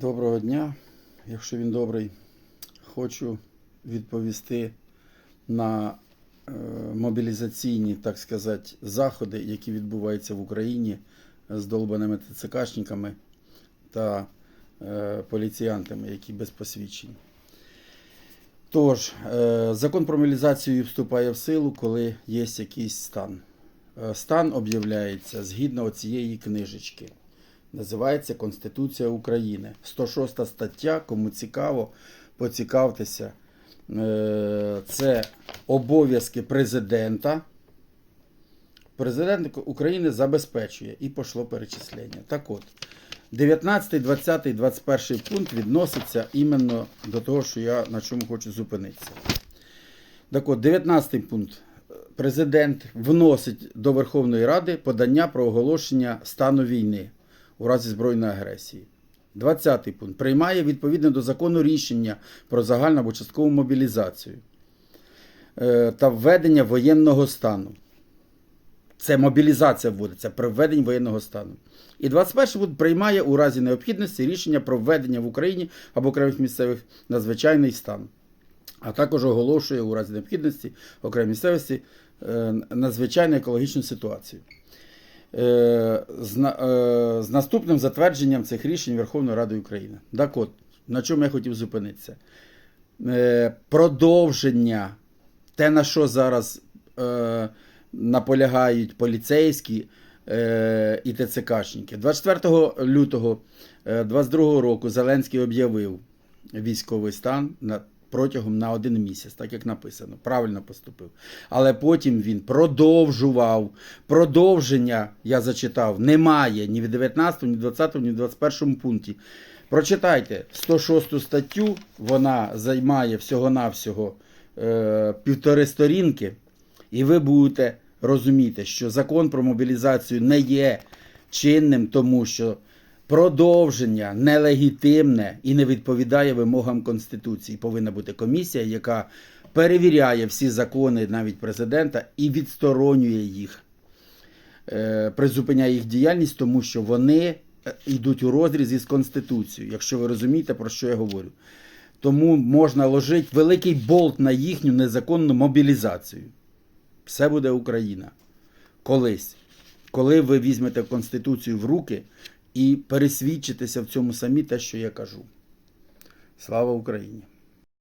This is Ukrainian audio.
Доброго дня, якщо він добрий, хочу відповісти на е, мобілізаційні, так сказати, заходи, які відбуваються в Україні з долбаними ТЦКшниками та е, поліціянтами, які без посвідчень. Тож, е, закон про мобілізацію вступає в силу, коли є якийсь стан. Стан об'являється згідно цієї книжечки. Називається Конституція України. 106 стаття, кому цікаво, поцікавтеся. Е, Це обов'язки президента. Президент України забезпечує і пішло перечислення. Так от, 19, 20, 21 пункт відноситься іменно до того, що я на чому хочу зупинитися. Так от, 19 пункт. Президент вносить до Верховної Ради подання про оголошення стану війни у разі збройної агресії. 20 пункт. Приймає відповідно до закону рішення про загальну або часткову мобілізацію е, та введення воєнного стану. Це мобілізація вводиться при введенні воєнного стану. І 21 пункт приймає у разі необхідності рішення про введення в Україні або окремих місцевих надзвичайний стан. А також оголошує у разі необхідності окремій місцевості е, надзвичайну екологічну ситуацію. Е, з, е, з наступним затвердженням цих рішень Верховної Ради України. Так от, на чому я хотів зупинитися? Е, продовження, те, на що зараз наполягають поліцейські і ТЦКшники. 24 лютого е, 22 року Зеленський об'явив військовий стан на, протягом на один місяць, так як написано. Правильно поступив. Але потім він продовжував. Продовження, я зачитав, немає ні в 19, ні в 20, ні в 21 пункті. Прочитайте 106 статтю, вона займає всього-навсього е, півтори сторінки, і ви будете розуміти, що закон про мобілізацію не є чинним, тому що продовження нелегітимне і не відповідає вимогам Конституції. Повинна бути комісія, яка перевіряє всі закони навіть президента і відсторонює їх е, призупиняє їх діяльність, тому що вони е, йдуть у розріз із Конституцією, якщо ви розумієте, про що я говорю. Тому можна ложити великий болт на їхню незаконну мобілізацію. Все буде Україна. Колись. Коли ви візьмете Конституцію в руки і пересвідчитися в цьому самі те, що я кажу. Слава Україні!